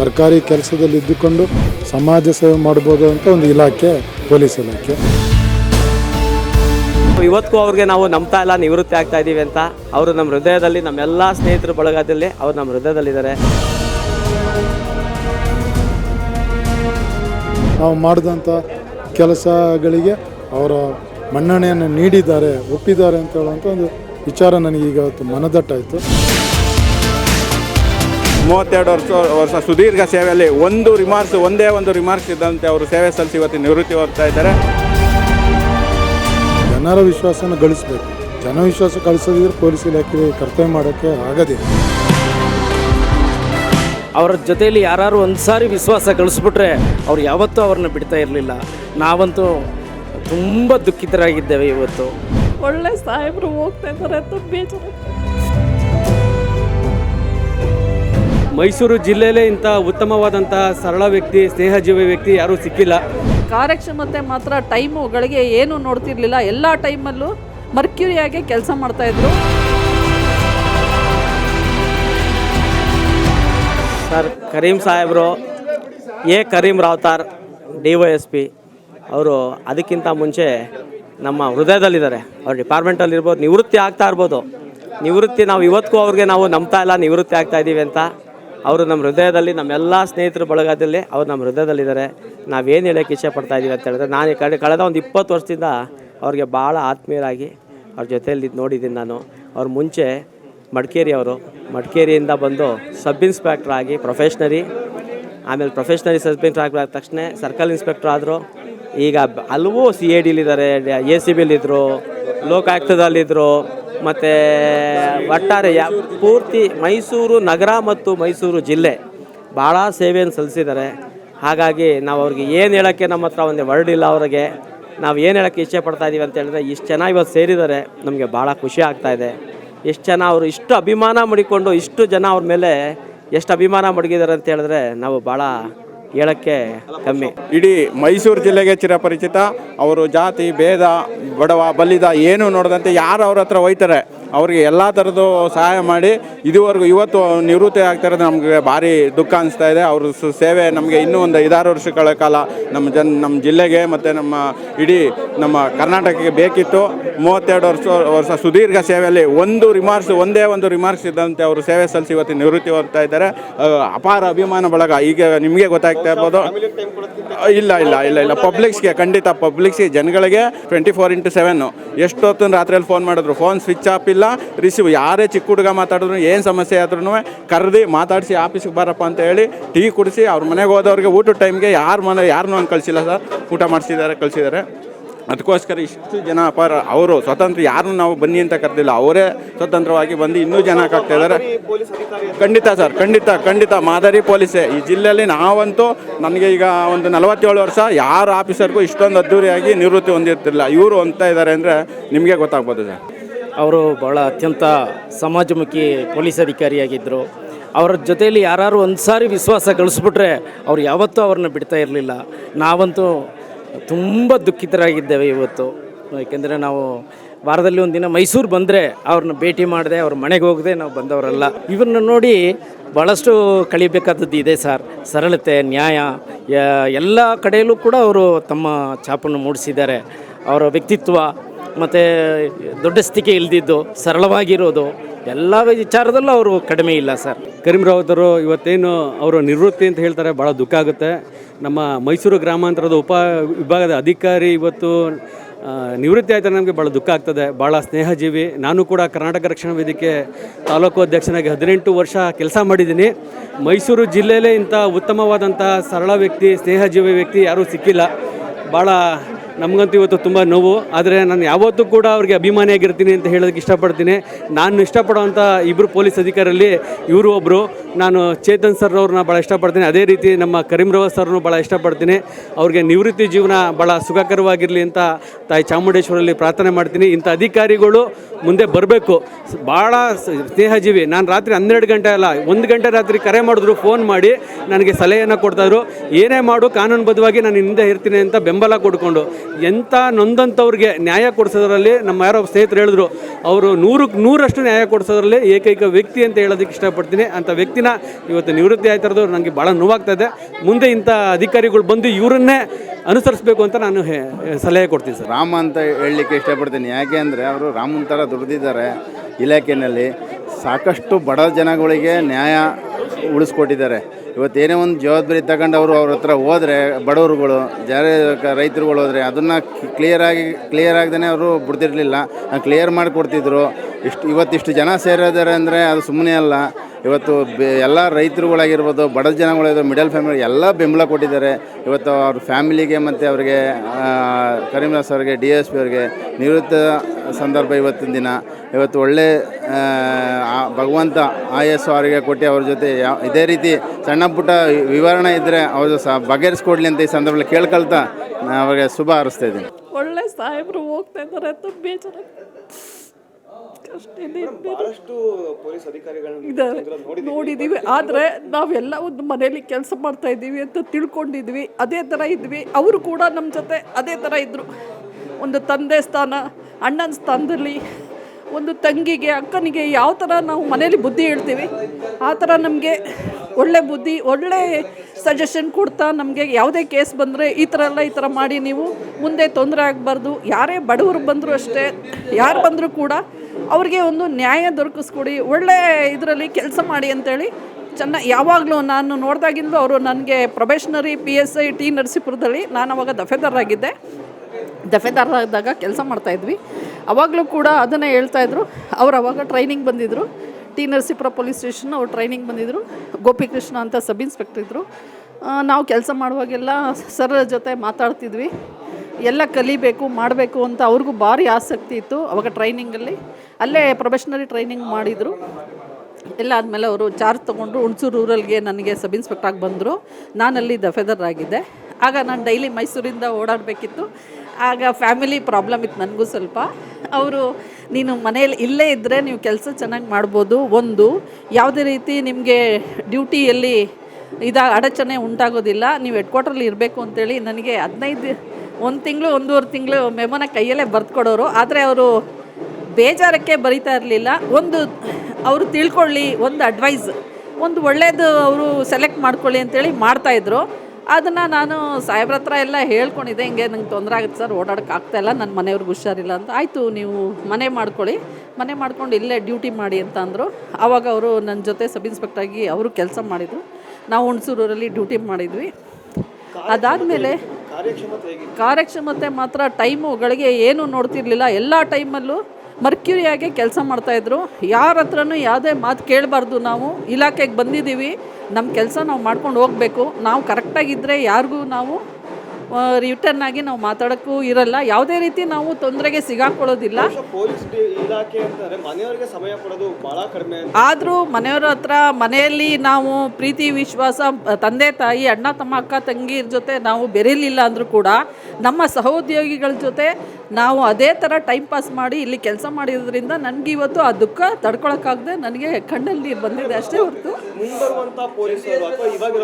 ಸರ್ಕಾರಿ ಕೆಲಸದಲ್ಲಿ ಇದ್ದುಕೊಂಡು ಸಮಾಜ ಸೇವೆ ಮಾಡ್ಬೋದು ಅಂತ ಒಂದು ಇಲಾಖೆ ಪೊಲೀಸ್ ಇಲಾಖೆ. ಇವತ್ತಿಗೂ ಅವ್ರಿಗೆ ನಾವು ನಂಬ್ತಾ ಇಲ್ಲ ನಿವೃತ್ತಿ ಆಗ್ತಾ ಇದ್ದೀವಿ ಅಂತ. ಅವರು ನಮ್ಮ ಹೃದಯದಲ್ಲಿ ನಮ್ಮೆಲ್ಲ ಸ್ನೇಹಿತರ ಬಳಗದಲ್ಲಿ ಅವ್ರು ನಮ್ಮ ಹೃದಯದಲ್ಲಿದ್ದಾರೆ. ನಾವು ಮಾಡಿದಂಥ ಕೆಲಸಗಳಿಗೆ ಅವರ ಮನ್ನಣೆಯನ್ನು ನೀಡಿದ್ದಾರೆ ಒಪ್ಪಿದ್ದಾರೆ ಅಂತ ಹೇಳುವಂಥ ಒಂದು ವಿಚಾರ ನನಗೀಗ ಈಗ ಮನದಟ್ಟಾಯಿತು. ಮೂವತ್ತೆರಡು ವರ್ಷ ವರ್ಷ ಸುದೀರ್ಘ ಸೇವೆಯಲ್ಲಿ ಒಂದು ರಿಮಾರ್ಕ್ಸ್ ಒಂದೇ ಒಂದು ರಿಮಾರ್ಕ್ಸ್ ಇದ್ದಂತೆ ಅವರು ಸೇವೆ ಸಲ್ಲಿಸಿ ಇವತ್ತು ನಿವೃತ್ತಿ ಹೋಗ್ತಾ ಇದ್ದಾರೆ. ಜನರ ವಿಶ್ವಾಸನ ಗಳಿಸಬೇಕು. ಜನ ವಿಶ್ವಾಸ ಗಳಿಸೋದಿದ್ರೆ ಪೊಲೀಸ್ ಇಲಾಖೆ ಕರ್ತವ್ಯ ಮಾಡೋಕ್ಕೆ ಆಗೋದಿಲ್ಲ ಅವರ ಜೊತೆಯಲ್ಲಿ ಯಾರು ಒಂದು ಸಾರಿ ವಿಶ್ವಾಸ ಗಳಿಸ್ಬಿಟ್ರೆ ಅವ್ರು ಯಾವತ್ತೂ ಅವ್ರನ್ನ ಬಿಡ್ತಾ ಇರಲಿಲ್ಲ. ನಾವಂತೂ ತುಂಬ ದುಃಖಿತರಾಗಿದ್ದೇವೆ ಇವತ್ತು. ಒಳ್ಳೆ ಸಾಹೇಬರು ಹೋಗ್ತಾ ಇದ್ದಾರೆ ಅಂತ ಬೇಜಾರಾಗ್ತದೆ ಮೈಸೂರು ಜಿಲ್ಲೆಯಲ್ಲೇ ಇಂಥ ಉತ್ತಮವಾದಂಥ ಸರಳ ವ್ಯಕ್ತಿ ಸ್ನೇಹಜೀವಿ ವ್ಯಕ್ತಿ ಯಾರೂ ಸಿಕ್ಕಿಲ್ಲ. ಕಾರ್ಯಕ್ಷಮತೆ ಮಾತ್ರ ಟೈಮುಗಳಿಗೆ ಏನು ನೋಡ್ತಿರ್ಲಿಲ್ಲ. ಎಲ್ಲ ಟೈಮಲ್ಲೂ ಮರ್ಕ್ಯೂರಿಯಾಗೆ ಕೆಲಸ ಮಾಡ್ತಾಯಿದ್ರು ಸರ್ ಕರೀಂ ಸಾಹೇಬ್ರು A. Karim Rawtar D Y S P ಅವರು ಅದಕ್ಕಿಂತ ಮುಂಚೆ ನಮ್ಮ ಹೃದಯದಲ್ಲಿದ್ದಾರೆ. ಅವ್ರ ಡಿಪಾರ್ಟ್ಮೆಂಟಲ್ಲಿ ಇರ್ಬೋದು ನಿವೃತ್ತಿ ಆಗ್ತಾ ಇರ್ಬೋದು. ನಿವೃತ್ತಿ ನಾವು ಇವತ್ತಿಗೂ ಅವ್ರಿಗೆ ನಾವು ನಂಬ್ತಾ ಇಲ್ಲ ನಿವೃತ್ತಿ ಆಗ್ತಾ ಇದ್ದೀವಿ ಅಂತ. ಅವರು ನಮ್ಮ ಹೃದಯದಲ್ಲಿ ನಮ್ಮೆಲ್ಲ ಸ್ನೇಹಿತರ ಬಳಗದಲ್ಲಿ ಅವ್ರು ನಮ್ಮ ಹೃದಯದಲ್ಲಿದ್ದಾರೆ. ನಾವೇನು ಹೇಳೋಕ್ಕೆ ಇಷ್ಟಪಡ್ತಾ ಇದ್ದೀವಿ ಅಂತ ಹೇಳಿದ್ರೆ ನಾನು ಕಡೆ ಕಳೆದ ಒಂದು ಇಪ್ಪತ್ತು ವರ್ಷದಿಂದ ಅವ್ರಿಗೆ ಭಾಳ ಆತ್ಮೀಯರಾಗಿ ಅವ್ರ ಜೊತೆಯಲ್ಲಿ ನೋಡಿದ್ದೀನಿ ನಾನು. ಅವ್ರ ಮುಂಚೆ ಮಡಿಕೇರಿ ಅವರು, ಮಡಿಕೇರಿಯಿಂದ ಬಂದು ಸಬ್ ಇನ್ಸ್ಪೆಕ್ಟರ್ ಆಗಿ ಪ್ರೊಫೆಷ್ನರಿ, ಆಮೇಲೆ ಪ್ರೊಫೆಷ್ನರಿ ಸಬ್ ಇನ್ಸ್ಪೆಕ್ಟರ್ ಆಗಿದ ತಕ್ಷಣ ಸರ್ಕಲ್ ಇನ್ಸ್ಪೆಕ್ಟರ್ ಆದರು. ಈಗ ಹಲವು ಸಿ ಎ ಡಿಲಿದ್ದಾರೆ ಎ ಸಿ ಬಿಲಿದ್ದರು ಲೋಕಾಯುಕ್ತದಲ್ಲಿದ್ದರು ಮತ್ತು ಒಟ್ಟಾರೆ ಪೂರ್ತಿ ಮೈಸೂರು ನಗರ ಮತ್ತು ಮೈಸೂರು ಜಿಲ್ಲೆ ಭಾಳ ಸೇವೆಯನ್ನು ಸಲ್ಲಿಸಿದ್ದಾರೆ. ಹಾಗಾಗಿ ನಾವು ಅವ್ರಿಗೆ ಏನು ಹೇಳೋಕ್ಕೆ ನಮ್ಮ ಹತ್ರ ಒಂದು ವರ್ಡ್ ಇಲ್ಲ ಅವ್ರಿಗೆ. ನಾವು ಏನು ಹೇಳೋಕ್ಕೆ ಇಷ್ಟಪಡ್ತಾ ಇದ್ದೀವಿ ಅಂತ ಹೇಳಿದ್ರೆ ಇಷ್ಟು ಜನ ಇವತ್ತು ಸೇರಿದ್ದಾರೆ. ನಮಗೆ ಭಾಳ ಖುಷಿ ಆಗ್ತಾ ಇದೆ. ಎಷ್ಟು ಜನ ಅವರು ಇಷ್ಟು ಅಭಿಮಾನ ಮಡಿಕೊಂಡು ಇಷ್ಟು ಜನ ಅವ್ರ ಮೇಲೆ ಎಷ್ಟು ಅಭಿಮಾನ ಮಡಗಿದ್ದಾರೆ ಅಂತ ಹೇಳಿದ್ರೆ ನಾವು ಭಾಳ ಹೇಳೋಕ್ಕೆ ಕಮ್ಮಿ. ಇಡೀ ಮೈಸೂರು ಜಿಲ್ಲೆಗೆ ಚಿರಪರಿಚಿತ, ಅವರು ಜಾತಿ, ಭೇದ, ಬಡವ, ಬಲ್ಲಿದ ಏನು ನೋಡದಂತೆ ಯಾರು ಅವ್ರ ಹತ್ರ ಹೋಯ್ತಾರೆ? ಅವ್ರಿಗೆ ಎಲ್ಲ ಥರದ್ದು ಸಹಾಯ ಮಾಡಿ ಇದುವರೆಗೂ ಇವತ್ತು ನಿವೃತ್ತಿ ಆಗ್ತಾರೆ ನಮಗೆ ಭಾರಿ ದುಃಖ ಅನಿಸ್ತಾ ಇದೆ. ಅವ್ರ ಸೇವೆ ನಮಗೆ ಇನ್ನೂ ಒಂದು ಐದಾರು ವರ್ಷಗಳ ಕಾಲ ನಮ್ಮ ಜನ್, ನಮ್ಮ ಜಿಲ್ಲೆಗೆ ಮತ್ತು ನಮ್ಮ ಇಡೀ ನಮ್ಮ ಕರ್ನಾಟಕಕ್ಕೆ ಬೇಕಿತ್ತು. ಮೂವತ್ತೆರಡು ವರ್ಷ ವರ್ಷ ಸುದೀರ್ಘ ಸೇವೆಯಲ್ಲಿ ಒಂದು ರಿಮಾರ್ಕ್ಸ್ ಒಂದೇ ಒಂದು ರಿಮಾರ್ಕ್ಸ್ ಇದ್ದಂತೆ ಅವರು ಸೇವೆ ಸಲ್ಲಿಸಿ ಇವತ್ತು ನಿವೃತ್ತಿ ಹೋಗ್ತಾ ಇದ್ದಾರೆ. ಅಪಾರ ಅಭಿಮಾನ ಬಳಗ. ಈಗ ನಿಮಗೆ ಗೊತ್ತಾಗ್ತಾ ಇರ್ಬೋದು ಇಲ್ಲ ಇಲ್ಲ ಇಲ್ಲ ಇಲ್ಲ. ಪಬ್ಲಿಕ್ಸ್ಗೆ ಖಂಡಿತ ಪಬ್ಲಿಕ್ಸ್ಗೆ ಜನಗಳಿಗೆ ಟ್ವೆಂಟಿ ಫೋರ್ ಇಂಟು ಸೆವೆನ್ ಎಷ್ಟೊತ್ತು ರಾತ್ರಿಯಲ್ಲಿ ಫೋನ್ ಮಾಡಿದ್ರು. ಫೋನ್ ಸ್ವಿಚ್ ಆಫ್ ಇಲ್ಲ. ರಿಸೀವ್ ಯಾರೇ ಚಿಕ್ಕ ಹುಡುಗ ಮಾತಾಡಿದ್ರು, ಏನು ಸಮಸ್ಯೆ ಆದ್ರೂ ಕರೆದು ಮಾತಾಡಿಸಿ ಆಫೀಸಿಗೆ ಬರಪ್ಪ ಅಂತ ಹೇಳಿ ಟೀ ಕುಡಿಸಿ ಅವ್ರ ಮನೆಗೆ ಹೋದವ್ರಿಗೆ ಊಟದ ಟೈಮ್ಗೆ ಯಾರು ಮನೆ ಯಾರನ್ನೂ ಹಂಗೆ ಕಳಿಸಿಲ್ಲ ಸರ್. ಊಟ ಮಾಡಿಸಿದ್ದಾರೆ ಕಳಿಸಿದ್ದಾರೆ ಅದಕ್ಕೋಸ್ಕರ ಇಷ್ಟು ಜನ ಅಪಾರ, ಅವರು ಸ್ವತಂತ್ರ ಯಾರನ್ನು ನಾವು ಬನ್ನಿ ಅಂತ ಕರೆದಿಲ್ಲ, ಅವರೇ ಸ್ವತಂತ್ರವಾಗಿ ಬಂದು ಇನ್ನೂ ಜನ ಹಾಕ್ತಾ ಇದ್ದಾರೆ. ಖಂಡಿತ ಸರ್, ಖಂಡಿತ ಖಂಡಿತ. ಮಾದರಿ ಪೊಲೀಸೇ, ಈ ಜಿಲ್ಲೆಯಲ್ಲಿ ನಾವಂತೂ ನನಗೆ ಈಗ ಒಂದು ನಲವತ್ತೇಳು ವರ್ಷ, ಯಾರ ಆಫೀಸರ್ಗೂ ಇಷ್ಟೊಂದು ಅದ್ದೂರಿಯಾಗಿ ನಿವೃತ್ತಿ ಹೊಂದಿರ್ತಿಲ್ಲ. ಇವರು ಅಂತ ಇದ್ದಾರೆ ಅಂದರೆ ನಿಮಗೆ ಗೊತ್ತಾಗ್ಬೋದು ಸರ್. ಅವರು ಭಾಳ ಅತ್ಯಂತ ಸಮಾಜಮುಖಿ ಪೊಲೀಸ್ ಅಧಿಕಾರಿಯಾಗಿದ್ದರು ಅವರ ಜೊತೆಯಲ್ಲಿ ಯಾರು ಒಂದು ಸಾರಿ ವಿಶ್ವಾಸ ಗಳಿಸ್ಬಿಟ್ರೆ ಅವ್ರು ಯಾವತ್ತೂ ಅವ್ರನ್ನ ಬಿಡ್ತಾ ಇರಲಿಲ್ಲ. ನಾವಂತೂ ತುಂಬ ದುಃಖಿತರಾಗಿದ್ದೇವೆ ಇವತ್ತು. ಏಕೆಂದರೆ ನಾವು ವಾರದಲ್ಲಿ ಒಂದು ದಿನ ಮೈಸೂರು ಬಂದರೆ ಅವ್ರನ್ನ ಭೇಟಿ ಮಾಡಿದೆ ಅವ್ರ ಮನೆಗೆ ಹೋಗದೆ ನಾವು ಬಂದವರಲ್ಲ. ಇವ್ರನ್ನ ನೋಡಿ ಭಾಳಷ್ಟು ಕಳಿಬೇಕಾದದ್ದು ಇದೆ ಸರ್. ಸರಳತೆ, ನ್ಯಾಯ ಎಲ್ಲ ಕಡೆಯಲ್ಲೂ ಕೂಡ ಅವರು ತಮ್ಮ ಛಾಪನ್ನು ಮೂಡಿಸಿದ್ದಾರೆ. ಅವರ ವ್ಯಕ್ತಿತ್ವ ಮತ್ತು ದೊಡ್ಡಸ್ತಿಕೆ ಇಲ್ದಿದ್ದು, ಸರಳವಾಗಿರೋದು, ಎಲ್ಲ ವಿಚಾರದಲ್ಲೂ ಅವರು ಕಡಿಮೆ ಇಲ್ಲ ಸರ್. ಕರೀಂ ರಾವತ್ ಇವತ್ತೇನು ಅವರು ನಿವೃತ್ತಿ ಅಂತ ಹೇಳ್ತಾರೆ ಭಾಳ ದುಃಖ ಆಗುತ್ತೆ. ನಮ್ಮ ಮೈಸೂರು ಗ್ರಾಮಾಂತರದ ಉಪ ವಿಭಾಗದ ಅಧಿಕಾರಿ ಇವತ್ತು ನಿವೃತ್ತಿ ಆಯ್ತಾರೆ ನಮಗೆ ಭಾಳ ದುಃಖ ಆಗ್ತದೆ. ಭಾಳ ಸ್ನೇಹಜೀವಿ. ನಾನು ಕೂಡ ಕರ್ನಾಟಕ ರಕ್ಷಣಾ ವೇದಿಕೆ ತಾಲೂಕು ಅಧ್ಯಕ್ಷನಾಗಿ ಹದಿನೆಂಟು ವರ್ಷ ಕೆಲಸ ಮಾಡಿದ್ದೀನಿ. ಮೈಸೂರು ಜಿಲ್ಲೆಯಲ್ಲೇ ಇಂಥ ಉತ್ತಮವಾದಂಥ ಸರಳ ವ್ಯಕ್ತಿ, ಸ್ನೇಹಜೀವಿ ವ್ಯಕ್ತಿ ಯಾರೂ ಸಿಕ್ಕಿಲ್ಲ. ಭಾಳ ನಮಗಂತೂ ಇವತ್ತು ತುಂಬ ನೋವು. ಆದರೆ ನಾನು ಯಾವತ್ತೂ ಕೂಡ ಅವ್ರಿಗೆ ಅಭಿಮಾನಿಯಾಗಿರ್ತೀನಿ ಅಂತ ಹೇಳೋದಕ್ಕೆ ಇಷ್ಟಪಡ್ತೀನಿ. ನಾನು ಇಷ್ಟಪಡುವಂಥ ಇಬ್ಬರು ಪೊಲೀಸ್ ಅಧಿಕಾರಿಯಲ್ಲಿ ಇವರು ಒಬ್ಬರು ನಾನು ಚೇತನ್ ಸರ್ ಅವ್ರನ್ನ ಭಾಳ ಇಷ್ಟಪಡ್ತೀನಿ. ಅದೇ ರೀತಿ ನಮ್ಮ ಕರೀಂ ಸರ್ನು ಭಾಳ ಇಷ್ಟಪಡ್ತೀನಿ. ಅವ್ರಿಗೆ ನಿವೃತ್ತಿ ಜೀವನ ಭಾಳ ಸುಖಕರವಾಗಿರಲಿ ಅಂತ ತಾಯಿ ಚಾಮುಂಡೇಶ್ವರಲ್ಲಿ ಪ್ರಾರ್ಥನೆ ಮಾಡ್ತೀನಿ. ಇಂಥ ಅಧಿಕಾರಿಗಳು ಮುಂದೆ ಬರಬೇಕು. ಭಾಳ ಸ್ನೇಹಜೀವಿ. ನಾನು ರಾತ್ರಿ ಹನ್ನೆರಡು ಗಂಟೆ ಅಲ್ಲ, ಒಂದು ಗಂಟೆ ರಾತ್ರಿ ಕರೆ ಮಾಡಿದ್ರು, ಫೋನ್ ಮಾಡಿ ನನಗೆ ಸಲಹೆಯನ್ನು ಕೊಡ್ತಾಯಿದ್ರು ಏನೇ ಮಾಡು, ಕಾನೂನುಬದ್ಧವಾಗಿ ನಾನು ಹಿಂದೆ ಇರ್ತೀನಿ ಅಂತ ಬೆಂಬಲ ಕೊಡ್ಕೊಂಡು. ಎಂಥ ನೊಂದಂಥವ್ರಿಗೆ ನ್ಯಾಯ ಕೊಡಿಸೋದ್ರಲ್ಲಿ ನಮ್ಮ ಯಾರೋ ಸ್ನೇಹಿತರು ಹೇಳಿದ್ರು, ಅವರು ನೂರಕ್ಕೆ ನೂರಷ್ಟು ನ್ಯಾಯ ಕೊಡಿಸೋದ್ರಲ್ಲಿ ಏಕೈಕ ವ್ಯಕ್ತಿ ಅಂತ ಹೇಳೋದಕ್ಕೆ ಇಷ್ಟಪಡ್ತೀನಿ. ಅಂಥ ವ್ಯಕ್ತಿನ ಇವತ್ತು ನಿವೃತ್ತಿ ಆಯ್ತಿರೋದು ನನಗೆ ಭಾಳ ನೋವಾಗ್ತಾ ಇದೆ. ಮುಂದೆ ಇಂಥ ಅಧಿಕಾರಿಗಳು ಬಂದು ಇವರನ್ನೇ ಅನುಸರಿಸಬೇಕು ಅಂತ ನಾನು ಸಲಹೆ ಕೊಡ್ತೀನಿ ಸರ್. ರಾಮ ಅಂತ ಹೇಳಲಿಕ್ಕೆ ಇಷ್ಟಪಡ್ತೀನಿ. ಯಾಕೆ ಅಂದರೆ ಅವರು ರಾಮನ ಥರ ದುಡಿದಿದ್ದಾರೆ ಇಲಾಖೆಯಲ್ಲಿ. ಸಾಕಷ್ಟು ಬಡ ಜನಗಳಿಗೆ ನ್ಯಾಯ ಉಳಿಸ್ಕೊಟ್ಟಿದ್ದಾರೆ. ಇವತ್ತು ಏನೇ ಒಂದು ಜವಾಬ್ದಾರಿ ತಗೊಂಡು ಅವರು ಅವ್ರ ಹತ್ರ ಹೋದರೆ, ಬಡವರುಗಳು, ಜಾರಿ ರೈತರುಗಳು ಹೋದರೆ, ಅದನ್ನು ಕ್ಲಿಯರಾಗಿ ಕ್ಲಿಯರ್ ಆಗದೇ ಅವರು ಬಿಡ್ತಿರ್ಲಿಲ್ಲ. ಕ್ಲಿಯರ್ ಮಾಡಿಕೊಡ್ತಿದ್ರು. ಇಷ್ಟು, ಇವತ್ತಿಷ್ಟು ಜನ ಸೇರಿದ್ದಾರೆ ಅಂದರೆ ಅದು ಸುಮ್ಮನೆ ಅಲ್ಲ. ಇವತ್ತು ಬೆ ಎಲ್ಲ ರೈತರುಗಳಾಗಿರ್ಬೋದು, ಬಡ ಜನಗಳಾಗಿರ್ಬೋದು ಮಿಡಲ್ ಫ್ಯಾಮಿಲಿ ಎಲ್ಲ ಬೆಂಬಲ ಕೊಟ್ಟಿದ್ದಾರೆ. ಇವತ್ತು ಅವ್ರ ಫ್ಯಾಮಿಲಿಗೆ ಮತ್ತು ಅವರಿಗೆ ಕರೀಂದಾಸ್ ಅವ್ರಿಗೆ, ಡಿ ಎಸ್ ಪಿ ಅವರಿಗೆ ನಿವೃತ್ತ ಸಂದರ್ಭ ಇವತ್ತಿನ ದಿನ. ಇವತ್ತು ಒಳ್ಳೆ ಭಗವಂತ ಆಯಸ್ಸು ಅವರಿಗೆ ಕೊಟ್ಟು ಅವ್ರ ಜೊತೆ ಯಾವ ಇದೇ ರೀತಿ ಸಣ್ಣ ಪುಟ್ಟ ವಿವರಣೆ ಇದ್ದರೆ ಅವರು ಸಹ ಬಗೆಹರಿಸ್ಕೊಡ್ಲಿ ಅಂತ ಈ ಸಂದರ್ಭದಲ್ಲಿ ಕೇಳ್ಕೊಳ್ತಾ ಅವರಿಗೆ ಶುಭ ಹಾರಿಸ್ತಾ ಇದ್ದೀನಿ. ಒಳ್ಳೆ ಸಾಹೇಬರು ಹೋಗ್ತಾ ಇದ್ದಾರೆ ಅಂತ ಬೇಜಾರ ಬಹಳಷ್ಟು ಪೊಲೀಸ್ ನೋಡಿದ್ದೀವಿ ಆದರೆ ನಾವೆಲ್ಲ ಒಂದು ಮನೇಲಿ ಕೆಲಸ ಮಾಡ್ತಾ ಇದ್ದೀವಿ ಅಂತ ತಿಳ್ಕೊಂಡಿದ್ವಿ. ಅದೇ ಥರ ಇದ್ವಿ. ಅವರು ಕೂಡ ನಮ್ಮ ಜೊತೆ ಅದೇ ಥರ ಇದ್ದರು ಒಂದು ತಂದೆ ಸ್ಥಾನ ಅಣ್ಣನ ಸ್ಥಾನದಲ್ಲಿ ಒಂದು ತಂಗಿಗೆ ಅಕ್ಕನಿಗೆ ಯಾವ ಥರ ನಾವು ಮನೇಲಿ ಬುದ್ಧಿ ಹೇಳ್ತೀವಿ ಆ ಥರ ನಮಗೆ ಒಳ್ಳೆ ಬುದ್ಧಿ ಒಳ್ಳೆ ಸಜೆಷನ್ ಕೊಡ್ತಾ ನಮಗೆ ಯಾವುದೇ ಕೇಸ್ ಬಂದರೆ ಈ ಥರ ಎಲ್ಲ ಈ ಥರ ಮಾಡಿ ನೀವು ಮುಂದೆ ತೊಂದರೆ ಆಗಬಾರ್ದು. ಯಾರೇ ಬಡವರು ಬಂದರೂ ಅಷ್ಟೇ ಯಾರು ಬಂದರೂ ಕೂಡ ಅವ್ರಿಗೆ ಒಂದು ನ್ಯಾಯ ದೊರಕಿಸ್ಕೊಡಿ, ಒಳ್ಳೆ ಇದರಲ್ಲಿ ಕೆಲಸ ಮಾಡಿ ಅಂತೇಳಿ ಚೆನ್ನಾಗಿ ಯಾವಾಗಲೂ ನಾನು ನೋಡಿದಾಗಿಂದಲೂ ಅವರು ನನಗೆ probationary P S I T ನರಸೀಪುರದಲ್ಲಿ ನಾನು ಅವಾಗ ದಫೆದಾರರಾಗಿದ್ದೆ ದಫೆದಾರರಾದಾಗ ಕೆಲಸ ಮಾಡ್ತಾಯಿದ್ವಿ ಅವಾಗಲೂ ಕೂಡ ಅದನ್ನೇ ಹೇಳ್ತಾಯಿದ್ರು ಅವ್ರು ಅವಾಗ ಟ್ರೈನಿಂಗ್ ಬಂದಿದ್ದರು ಟಿ ನರಸೀಪುರ ಪೊಲೀಸ್ ಸ್ಟೇಷನ್ ಅವ್ರು ಟ್ರೈನಿಂಗ್ ಬಂದಿದ್ದರು ಗೋಪಿಕೃಷ್ಣ ಅಂತ ಸಬ್ ಇನ್ಸ್ಪೆಕ್ಟರ್ ಇದ್ದರು ನಾವು ಕೆಲಸ ಮಾಡುವಾಗೆಲ್ಲ ಸರ್ ಜೊತೆ ಮಾತಾಡ್ತಿದ್ವಿ. ಎಲ್ಲ ಕಲಿಬೇಕು, ಮಾಡಬೇಕು ಅಂತ ಅವ್ರಿಗೂ ಭಾರಿ ಆಸಕ್ತಿ ಇತ್ತು ಅವಾಗ ಟ್ರೈನಿಂಗಲ್ಲಿ ಅಲ್ಲೇ ಪ್ರೊಫೆಷ್ನರಿ ಟ್ರೈನಿಂಗ್ ಮಾಡಿದರು. ಎಲ್ಲ ಆದಮೇಲೆ ಅವರು ಚಾರ್ಜ್ ತೊಗೊಂಡ್ರು ಹುಣಸೂರು ರೂರಲ್ಗೆ ನನಗೆ ಸಬ್ ಇನ್ಸ್ಪೆಕ್ಟ್ರಾಗಿ ಬಂದರು. ನಾನಲ್ಲಿ ಫೆದರ್ ಆಗಿದ್ದೆ. ಆಗ ನಾನು ಡೈಲಿ ಮೈಸೂರಿಂದ ಓಡಾಡಬೇಕಿತ್ತು. ಆಗ ಫ್ಯಾಮಿಲಿ ಪ್ರಾಬ್ಲಮ್ ಇತ್ತು ನನಗೂ ಸ್ವಲ್ಪ. ಅವರು, ನೀನು ಮನೆಯಲ್ಲಿ ಇಲ್ಲೇ ಇದ್ದರೆ ನೀವು ಕೆಲಸ ಚೆನ್ನಾಗಿ ಮಾಡ್ಬೋದು. ಒಂದು, ಯಾವುದೇ ರೀತಿ ನಿಮಗೆ ಡ್ಯೂಟಿಯಲ್ಲಿ ಇದ, ಅಡಚಣೆ ಉಂಟಾಗೋದಿಲ್ಲ. ನೀವು ಹೆಡ್ ಕ್ವಾರ್ಟ್ರಲ್ಲಿ ಇರಬೇಕು ಅಂತೇಳಿ ನನಗೆ ಹದಿನೈದು, ಒಂದು ತಿಂಗಳು, ಒಂದೂವರೆ ತಿಂಗಳು ಮೆಮೊನ ಕೈಯಲ್ಲೇ ಬರ್ದು ಕೊಡೋರು. ಆದರೆ ಅವರು ಬೇಜಾರಕ್ಕೆ ಬರಿತಾ ಇರಲಿಲ್ಲ. ಒಂದು ಅವರು ತಿಳ್ಕೊಳ್ಳಿ ಒಂದು ಅಡ್ವೈಸ್ ಒಂದು ಒಳ್ಳೆಯದು ಅವರು ಸೆಲೆಕ್ಟ್ ಮಾಡ್ಕೊಳ್ಳಿ ಅಂತೇಳಿ ಮಾಡ್ತಾಯಿದ್ರು ಅದನ್ನು ನಾನು ಸಾಹೇಬ್ರ ಹತ್ರ ಎಲ್ಲ ಹೇಳ್ಕೊಂಡಿದ್ದೆ. ಹಿಂಗೆ ನಂಗೆ ತೊಂದರೆ ಆಗುತ್ತೆ ಸರ್ ಓಡಾಡೋಕೆ ಆಗ್ತಾಯಿಲ್ಲ ನನ್ನ ಮನೆಯವ್ರಿಗೆ ಹುಷಾರಿಲ್ಲ ಅಂತ. ಆಯಿತು ನೀವು ಮನೆ ಮಾಡ್ಕೊಳ್ಳಿ. ಮನೆ ಮಾಡ್ಕೊಂಡು ಇಲ್ಲೇ ಡ್ಯೂಟಿ ಮಾಡಿ ಅಂತ ಅಂದರು. ಆವಾಗ ಅವರು ನನ್ನ ಜೊತೆ ಸಬ್ ಇನ್ಸ್ಪೆಕ್ಟ್ರಾಗಿ ಅವರು ಕೆಲಸ ಮಾಡಿದರು. ನಾವು ಹುಣಸೂರಲ್ಲಿ ಡ್ಯೂಟಿ ಮಾಡಿದ್ವಿ. ಅದಾದಮೇಲೆ ಕಾರ್ಯಕ್ಷಮತೆ ಮಾತ್ರ ಟೈಮುಗಳಿಗೆ ಏನು ನೋಡ್ತಿರ್ಲಿಲ್ಲ. ಎಲ್ಲ ಟೈಮಲ್ಲೂ ಮರ್ಕ್ಯೂರಿಯಾಗೆ ಕೆಲಸ ಮಾಡ್ತಾಯಿದ್ರು ಯಾರ ಹತ್ರನೂ ಯಾವುದೇ ಮಾತು ಕೇಳಬಾರ್ದು ನಾವು. ಇಲಾಖೆಗೆ ಬಂದಿದ್ದೀವಿ ನಮ್ಮ ಕೆಲಸ ನಾವು ಮಾಡ್ಕೊಂಡು ಹೋಗಬೇಕು. ನಾವು ಕರೆಕ್ಟಾಗಿದ್ದರೆ ಯಾರಿಗೂ ನಾವು ರಿಟರ್ನ್ ಆಗಿ ನಾವು ಮಾತಾಡೋಕ್ಕೂ ಇರಲ್ಲ. ಯಾವುದೇ ರೀತಿ ನಾವು ತೊಂದರೆಗೆ ಸಿಗಾಕೊಳ್ಳೋದಿಲ್ಲ. ಪೊಲೀಸ್ ಇಲಾಖೆ ಅಂತಂದ್ರೆ ಮನೆಯವರಿಗೆ ಸಮಯ ಕೊಡೋದು ಬಹಳ ಕಡಿಮೆ ಆದರೂ ಮನೆಯವರ ಹತ್ರ ಮನೆಯಲ್ಲಿ ನಾವು ಪ್ರೀತಿ ವಿಶ್ವಾಸ ತಂದೆ ತಾಯಿ ಅಣ್ಣ ತಮ್ಮ ಅಕ್ಕ ತಂಗಿರ ಜೊತೆ ನಾವು ಬೆರೀಲಿಲ್ಲ ಅಂದರೂ ಕೂಡ ನಮ್ಮ ಸಹೋದ್ಯೋಗಿಗಳ ಜೊತೆ ನಾವು ಅದೇ ಥರ ಟೈಮ್ ಪಾಸ್ ಮಾಡಿ ಇಲ್ಲಿ ಕೆಲಸ ಮಾಡಿರೋದ್ರಿಂದ ನನಗೆ ಇವತ್ತು ಆ ದುಃಖ ತಡ್ಕೊಳಕ್ಕಾಗದೆ ನನಗೆ ಕಣ್ಣಲ್ಲಿ ನೀರು ಬಂದಿದೆ. ಅಷ್ಟೇ ಹೊರತು ಮುಂಬರುವಂತ ಪೊಲೀಸರು ಅಥವಾ ಇವಾಗ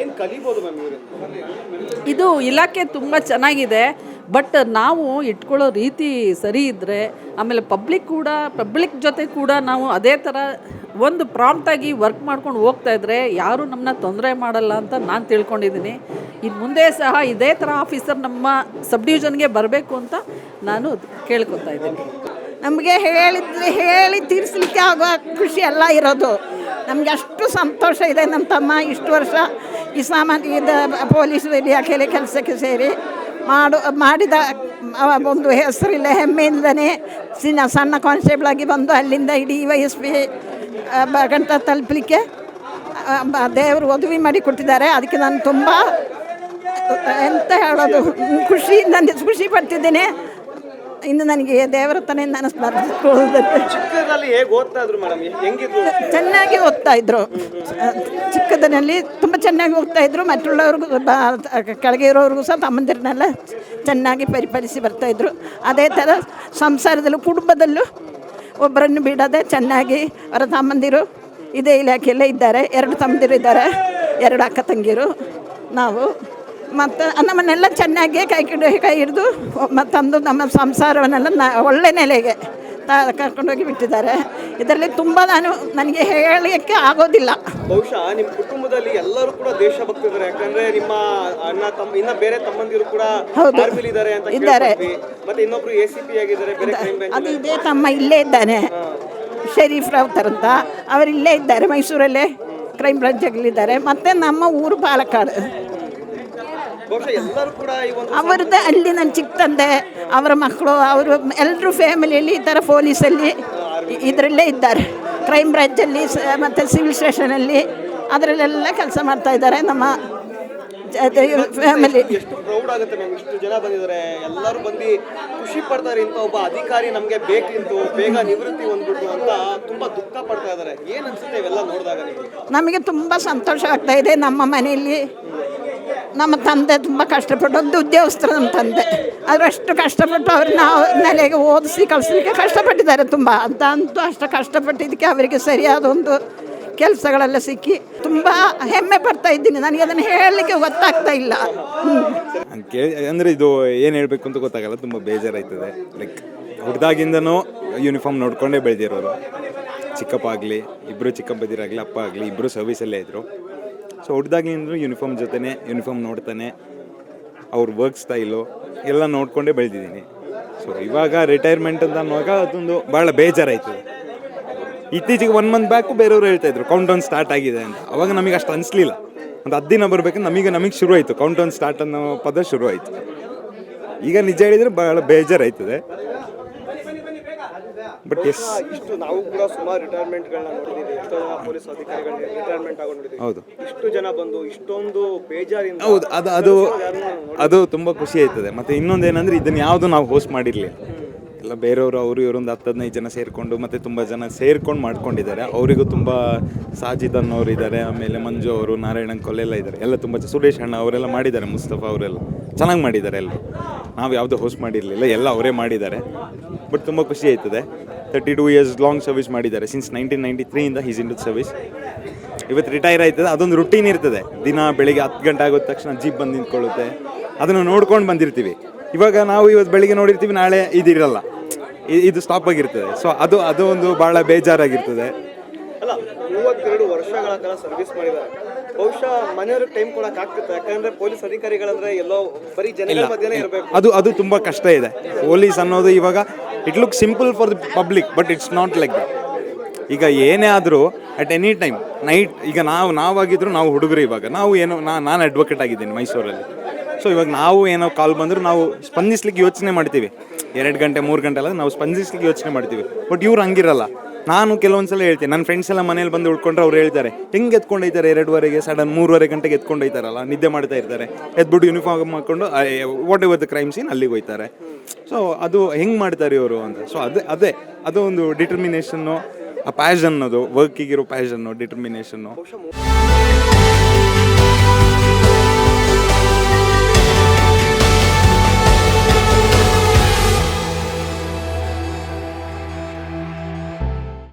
ಏನ್ ಕಲಿಬಹುದು ಮ್ಯಾಮ್ ಇದು ಇಲಾಖೆ ತುಂಬ ಚೆನ್ನಾಗಿದೆ ಬಟ್ ನಾವು ಇಟ್ಕೊಳ್ಳೋ ರೀತಿ ಸರಿ ಇದ್ದರೆ ಆಮೇಲೆ ಪಬ್ಲಿಕ್ ಕೂಡ ಪಬ್ಲಿಕ್ ಜೊತೆ ಕೂಡ ನಾವು ಅದೇ ಥರ ಒಂದು ಪ್ರಾಂಪ್ಟಾಗಿ ವರ್ಕ್ ಮಾಡ್ಕೊಂಡು ಹೋಗ್ತಾ ಇದ್ರೆ ಯಾರೂ ನಮ್ಮನ್ನ ತೊಂದರೆ ಮಾಡಲ್ಲ ಅಂತ ನಾನು ತಿಳ್ಕೊಂಡಿದ್ದೀನಿ. ಇನ್ನು ಮುಂದೆ ಸಹ ಇದೇ ಥರ ಆಫೀಸರ್ ನಮ್ಮ ಸಬ್ ಡಿವಿಷನ್ಗೆ ಬರಬೇಕು ಅಂತ ನಾನು ಕೇಳ್ಕೊತಾ ಇದ್ದೀನಿ. ನಮಗೆ ಹೇಳಿದ್ರೆ ಹೇಳಿ ತೀರಿಸ್ಲಿಕ್ಕೆ ಆಗುವ ಖುಷಿ ಎಲ್ಲ ಇರೋದು. ನಮಗೆ ಅಷ್ಟು ಸಂತೋಷ ಇದೆ. ನಮ್ಮ ತಮ್ಮ ಇಷ್ಟು ವರ್ಷ ಈ ಸಾಮಾನ್ಯ ಪೊಲೀಸ್ ಇಲಾಖೆಯಲ್ಲಿ ಕೆಲಸಕ್ಕೆ ಸೇರಿ ಮಾಡು, ಮಾಡಿದ ಒಂದು ಹೆಸರಿಲ್ಲ, ಹೆಮ್ಮೆಯಿಂದನೇ ಸಿನ ಸಣ್ಣ ಕಾನ್ಸ್ಟೇಬಲ್ ಆಗಿ ಬಂದು ಅಲ್ಲಿಂದ ಇಡೀ ವೈ ಎಸ್ ಪಿ ಗಂಟ ತಲುಪಲಿಕ್ಕೆ ದೇವರು ಒದವಿ ಮಾಡಿ ಕೊಟ್ಟಿದ್ದಾರೆ. ಅದಕ್ಕೆ ನಾನು ತುಂಬ, ಎಂತ ಹೇಳೋದು ಖುಷಿ ನಾನು ಖುಷಿ ಪಡ್ತಿದ್ದೇನೆ. ಇನ್ನು ನನಗೆ ದೇವರ ತನೇ ನಾನು ಸ್ಮರಿಸಿಕೊಳ್ಳುವುದಂತೆ ಚಿಕ್ಕದಲ್ಲಿ ಹೇಗೆ ಓದ್ತಾ ಇದ್ರು ಮೇಡಮ್ ಹೆಂಗಿದ್ರು? ಚೆನ್ನಾಗಿ ಓದ್ತಾ ಇದ್ರು. ಚಿಕ್ಕದನಲ್ಲಿ ತುಂಬ ಚೆನ್ನಾಗಿ ಓದ್ತಾ ಇದ್ರು. ಮറ്റുಳ್ಳವ್ರಿಗೂ ಬ- ಕೆಳಗೆ ಇರೋರಿಗೂ ಸಹ ತಮ್ಮಂದಿರನ್ನೆಲ್ಲ ಚೆನ್ನಾಗಿ ಪರಿಪಾಲಿಸಿ ಬರ್ತಾ ಇದ್ರು. ಅದೇ ಥರ ಸಂಸಾರದಲ್ಲೂ ಕುಟುಂಬದಲ್ಲೂ ಒಬ್ಬರನ್ನು ಬಿಡದೆ ಚೆನ್ನಾಗಿ ಅವರ ತಮ್ಮಂದಿರು ಇದೇ ಇಲಾಖೆಯಲ್ಲೇ ಇದ್ದಾರೆ. ಎರಡು ತಮ್ಮಂದಿರು ಇದ್ದಾರೆ ಎರಡು ಅಕ್ಕ ತಂಗಿರು ನಾವು ಮತ್ತು ನಮ್ಮನ್ನೆಲ್ಲ ಚೆನ್ನಾಗಿ ಕೈ ಕಿಡ ಕೈ ಹಿಡಿದು ತಂದು ನಮ್ಮ ಸಂಸಾರವನ್ನೆಲ್ಲ ನ ಒಳ್ಳೆ ನೆಲೆಗೆ ತ ಕರ್ಕೊಂಡೋಗಿ ಬಿಟ್ಟಿದ್ದಾರೆ. ಇದರಲ್ಲಿ ತುಂಬ ನಾನು ನನಗೆ ಹೇಳಲಿಕ್ಕೆ ಆಗೋದಿಲ್ಲ. ಬಹುಶಃ ನಿಮ್ಮ ಕುಟುಂಬದಲ್ಲಿ ಎಲ್ಲರೂ ಕೂಡ ದೇಶಭಕ್ತಿದ್ದಾರೆ ಯಾಕಂದ್ರೆ ನಿಮ್ಮ ಅಣ್ಣ ತಮ್ಮ ಇನ್ನ ಬೇರೆ ತಮ್ಮಂದಿರು ಕೂಡ ಹೌದು. ಇದ್ದಾರೆ ಅಂತ ಇದ್ದಾರೆ. ಮತ್ತೆ ಇನ್ನೊಬ್ರು ಎ ಸಿ ಪಿ ಆಗಿದ್ದಾರೆ ಬೇರೆ ಬ್ರಾಂಚ್ ಅದು ಇದೇ ತಮ್ಮ ಇಲ್ಲೇ ಇದ್ದಾನೆ. ಶರೀಫ್ ರಾವ್ತರ್ ಅಂತ. ಅವರಿಲ್ಲೇ ಇಲ್ಲೇ ಇದ್ದಾರೆ ಮೈಸೂರಲ್ಲೇ. ಕ್ರೈಮ್ ಬ್ರಾಂಚಲ್ಲಿದ್ದಾರೆ ಮತ್ತು ನಮ್ಮ ಊರು ಪಾಲಕ್ಕಾಡು ಬಹುಶಃ ಎಲ್ಲರೂ ಕೂಡ ಈ ಒಂದು ಅವರದ್ದು ಅಲ್ಲಿ ನನ್ನ ಚಿಕ್ಕ ತಂದೆ ಅವರ ಮಕ್ಕಳು ಅವರು ಎಲ್ಲರೂ ಫ್ಯಾಮಿಲಿಯಲ್ಲಿ ಈ ಥರ ಪೊಲೀಸಲ್ಲಿ ಇದರಲ್ಲೇ ಇದ್ದಾರೆ. ಕ್ರೈಮ್ ಬ್ರಾಂಚಲ್ಲಿ ಮತ್ತು ಸಿವಿಲ್ ಸ್ಟೇಷನಲ್ಲಿ ಅದರಲ್ಲೆಲ್ಲ ಕೆಲಸ ಮಾಡ್ತಾ ಇದ್ದಾರೆ ನಮ್ಮ ಫ್ಯಾಮಿಲಿ ಎಷ್ಟು ಪ್ರೌಡ್ ಆಗುತ್ತೆ ಮ್ಯಾಮ್ ಇಷ್ಟು ಜನ ಬಂದಿದ್ದಾರೆ ಎಲ್ಲರೂ ಬಂದು ಖುಷಿ ಪಡ್ತಾರೆ ಇಂಥ ಒಬ್ಬ ಅಧಿಕಾರಿ ನಮಗೆ ಬೇಕಿತ್ತು ಬೇಗ ನಿವೃತ್ತಿ ಹೊಂದ್ಬಿಟ್ಟು ಅಂತ ತುಂಬಾ ದುಃಖ ಪಡ್ತಾ ಇದ್ದಾರೆ. ಏನ್ ಅನ್ಸುತ್ತೆ ಇವೆಲ್ಲ ನೋಡಿದಾಗ ನಮಗೆ ತುಂಬ ಸಂತೋಷ ಆಗ್ತಾ ಇದೆ ನಮ್ಮ ಮನೆಯಲ್ಲಿ. ನಮ್ಮ ತಂದೆ ತುಂಬ ಕಷ್ಟಪಟ್ಟು ಒಂದು ಉದ್ಯೋಗಸ್ಥರು ನಮ್ಮ ತಂದೆ. ಆದರೂ ಅಷ್ಟು ಕಷ್ಟಪಟ್ಟು ಅವ್ರನ್ನ ನೆಲೆಗೆ ಓದಿಸಿ ಕಳಿಸ್ಲಿಕ್ಕೆ ಕಷ್ಟಪಟ್ಟಿದ್ದಾರೆ ತುಂಬ. ಅಂತ ಅಂತೂ ಅಷ್ಟು ಕಷ್ಟಪಟ್ಟಿದ್ದಕ್ಕೆ ಅವರಿಗೆ ಸರಿಯಾದ ಒಂದು ಕೆಲಸಗಳೆಲ್ಲ ಸಿಕ್ಕಿ ತುಂಬ ಹೆಮ್ಮೆ ಪಡ್ತಾ ಇದ್ದೀನಿ. ನನಗೆ ಅದನ್ನು ಹೇಳಲಿಕ್ಕೆ ಗೊತ್ತಾಗ್ತಾ ಇಲ್ಲ. ಅಂದರೆ ಇದು ಏನು ಹೇಳಬೇಕು ಅಂತ ಗೊತ್ತಾಗಲ್ಲ, ತುಂಬ ಬೇಜಾರಾಯ್ತದೆ. Like ಹುಡ್ದಾಗಿಂದನೂ uniform ನೋಡ್ಕೊಂಡೇ ಬೆಳೆದಿರೋರು. ಚಿಕ್ಕಪ್ಪ ಆಗಲಿ ಇಬ್ಬರು ಚಿಕ್ಕಪ್ಪದಿರಾಗಲಿ, ಅಪ್ಪ ಆಗಲಿ ಇಬ್ಬರು ಸರ್ವಿಸಲ್ಲೇ ಇದ್ದರು ಸೊ ಹುಡ್ದಾಗಿಂದಲೂ ಯೂನಿಫಾರ್ಮ್ ಜೊತೆನೇ ಯೂನಿಫಾರ್ಮ್ ನೋಡ್ತಾನೆ. ಅವ್ರ ವರ್ಕ್ ಸ್ಟೈಲು ಎಲ್ಲ ನೋಡಿಕೊಂಡೇ ಬೆಳೆದಿದ್ದೀನಿ. ಸೊ ಇವಾಗ ರಿಟೈರ್ಮೆಂಟ್ ಅಂತ ಅನ್ನುವಾಗ ಅದೊಂದು ಭಾಳ ಬೇಜಾರಾಯಿತು. ಇತ್ತೀಚೆಗೆ ಒನ್ ಮಂತ್ ಬ್ಯಾಕು ಬೇರೆಯವರು ಹೇಳ್ತಾ ಇದ್ರು ಕೌಂಟ್ ಡೌನ್ ಸ್ಟಾರ್ಟ್ ಆಗಿದೆ ಅಂತ. ಅವಾಗ ನಮಗೆ ಅಷ್ಟು ಅನಿಸ್ಲಿಲ್ಲ. ಒಂದು ಹತ್ತು ದಿನ ಬರಬೇಕು ನಮಗೆ ನಮಗೆ ಶುರು ಆಯಿತು ಕೌಂಟ್ ಡೌನ್ ಸ್ಟಾರ್ಟ್ ಅನ್ನೋ ಪದ ಶುರು ಆಯಿತು ಈಗ ನಿಜ ಹೇಳಿದರೆ ಭಾಳ ಬೇಜಾರಾಯ್ತದೆ. ಬಟ್ ಎಸ್ ಇಷ್ಟು ನಾವು ಕೂಡ ಸುಮಾರು ರಿಟೈರ್ಮೆಂಟ್ಗಳನ್ನ ನೋಡಿದ್ದೀವಿ. ಎಷ್ಟೋ ಜನ ಪೊಲೀಸ್ ಅಧಿಕಾರಿಗಳು ರಿಟೈರ್ಮೆಂಟ್ ಹೌದು. ಇಷ್ಟು ಜನ ಬಂದು ಇಷ್ಟೊಂದು ಬೇಜಾರಿಂದ ಹೌದು ಅದು ಅದು ಅದು ತುಂಬ ಖುಷಿ ಆಯ್ತದೆ. ಮತ್ತೆ ಇನ್ನೊಂದು ಏನಂದರೆ ಇದನ್ನು ಯಾವುದು ನಾವು ಹೋಸ್ಟ್ ಮಾಡಿರಲಿಲ್ಲ. ಎಲ್ಲ ಬೇರೆಯವರು ಅವರು ಇವರೊಂದು ಹತ್ತು ಹದಿನೈದು ಜನ ಸೇರಿಕೊಂಡು ಮತ್ತು ತುಂಬ ಜನ ಸೇರ್ಕೊಂಡು ಮಾಡ್ಕೊಂಡಿದ್ದಾರೆ. ಅವರಿಗೂ ತುಂಬ ಸಾಜಿದ್ ಅನ್ನೋರು ಇದ್ದಾರೆ. ಆಮೇಲೆ ಮಂಜು ಅವರು ನಾರಾಯಣ ಕೊಲೆ ಎಲ್ಲ ಇದ್ದಾರೆ. ಎಲ್ಲ ತುಂಬ ಸುರೇಶ್ ಅಣ್ಣ ಅವರೆಲ್ಲ ಮಾಡಿದ್ದಾರೆ ಮುಸ್ತಫಾ ಅವರೆಲ್ಲ. ಚೆನ್ನಾಗಿ ಮಾಡಿದ್ದಾರೆ ಎಲ್ಲ. ನಾವು ಯಾವುದೂ ಹೋಸ್ಟ್ ಮಾಡಿರಲಿಲ್ಲ. ಎಲ್ಲ ಅವರೇ ಮಾಡಿದ್ದಾರೆ. ಬಟ್ ತುಂಬ ಖುಷಿ ಆಯ್ತದೆ. Thirty two years long service ಮಾಡಿದ್ದಾರೆ ಸಿನ್ಸ್ ನೈನ್ಟೀನ್ ನೈಂಟಿ ತ್ರೀಯಿಂದ ಹೀಸ್ ಇನ್ ಸರ್ವಿಸ್ ಇವತ್ತು ರಿಟೈರ್ ಆಯ್ತದೆ. ಅದೊಂದು ರುಟೀನ್ ಇರ್ತದೆ. ದಿನ ಬೆಳಿಗ್ಗೆ ಹತ್ತು ಗಂಟೆ ಆಗೋದ ತಕ್ಷಣ ಜೀಪ್ ಬಂದು ನಿಂತ್ಕೊಳ್ಳುತ್ತೆ. ಅದನ್ನು ನೋಡ್ಕೊಂಡು ಬಂದಿರ್ತೀವಿ. ಇವಾಗ ನಾವು ಇವತ್ತು ಬೆಳಿಗ್ಗೆ ನೋಡಿರ್ತೀವಿ ನಾಳೆ ಇದಿರಲ್ಲ. ಇದು ಸ್ಟಾಪ್ ಆಗಿರ್ತದೆ. ಸೊ ಅದು ಅದು ಒಂದು ಭಾಳ ಬೇಜಾರಾಗಿರ್ತದೆ. ಅಲ್ಲ ಮೂವತ್ತೆರಡು ವರ್ಷಗಳ ಕಾಲ ಸರ್ವಿಸ್ ಮಾಡಿದ್ದಾರೆ. ಬಹುಶಃ ಮನೆಯವ್ರಿಗೆ ಟೈಮ್ ಕೊಡಕ್ ಆಗ್ತಿತ್ತು. ಯಾಕಂದ್ರೆ ಪೊಲೀಸ್ ಅಧಿಕಾರಿಗಳಂದ್ರೆ ಎಲ್ಲೋ ಬರೀ ಜನಗಳ ಇರಬೇಕು. ಅದು ಅದು ತುಂಬಾ ಕಷ್ಟ ಇದೆ. ಪೊಲೀಸ್ ಅನ್ನೋದು ಇವಾಗ it look simple for the public but it's not like that ಈಗ ಏನೇ ಆದರೂ ಅಟ್ ಎನಿ ಟೈಮ್ ನೈಟ್ ಈಗ ನಾವು, ನಾವಾಗಿದ್ರು ನಾವು ಹುಡುಗರು ಇವಾಗ. ನಾವು ಏನೋ ನಾನು ಅಡ್ವೊಕೇಟ್ ಆಗಿದ್ದೀನಿ ಮೈಸೂರಲ್ಲಿ. ಸೊ ಇವಾಗ ನಾವು ಏನೋ ಕಾಲ್ ಬಂದರೂ ನಾವು ಸ್ಪಂದಿಸ್ಲಿಕ್ಕೆ ಯೋಚನೆ ಮಾಡ್ತೀವಿ. ಎರಡು ಗಂಟೆ, ಮೂರು ಗಂಟೆ ಅಲ್ಲ, ನಾವು ಸ್ಪಂದಿಸ್ಲಿಕ್ಕೆ ಯೋಚನೆ ಮಾಡ್ತೀವಿ. ಬಟ್ ಇವ್ರು ಹಂಗಿರಲ್ಲ. ನಾನು ಕೆಲವೊಂದು ಸಲ ಹೇಳ್ತೀನಿ ನನ್ನ ಫ್ರೆಂಡ್ಸ್ ಎಲ್ಲ ಮನೇಲಿ ಬಂದು ಉಳ್ಕೊಂಡ್ರೆ ಅವ್ರು ಹೇಳ್ತಾರೆ, ಹೆಂಗೆ ಎತ್ಕೊಂಡೋಯ್ತಾರೆ ಎರಡುವರೆಗೆ? ಸಡನ್ ಮೂರುವರೆ ಗಂಟೆಗೆ ಎತ್ಕೊಂಡೋಯ್ತಾರಲ್ಲ ನಿದ್ದೆ ಮಾಡ್ತಾ ಇರ್ತಾರೆ. ಎದ್ಬಿಟ್ಟು ಯೂನಿಫಾರ್ಮ್ ಹಾಕೊಂಡು whatever the crime scene ಅಲ್ಲಿಗೆ ಹೋಯ್ತಾರೆ. ಸೊ ಅದು ಹೆಂಗೆ ಮಾಡ್ತಾರೆ ಇವರು ಅಂತ? ಸೊ ಅದೇ ಅದೇ, ಅದು ಒಂದು ಡಿಟರ್ಮಿನೇಷನ್ನು ಆ ಪ್ಯಾಷನ್ ಅದು ವರ್ಕಿಗಿರೋ ಪ್ಯಾಷನ್ನು ಡಿಟರ್ಮಿನೇಷನ್ನು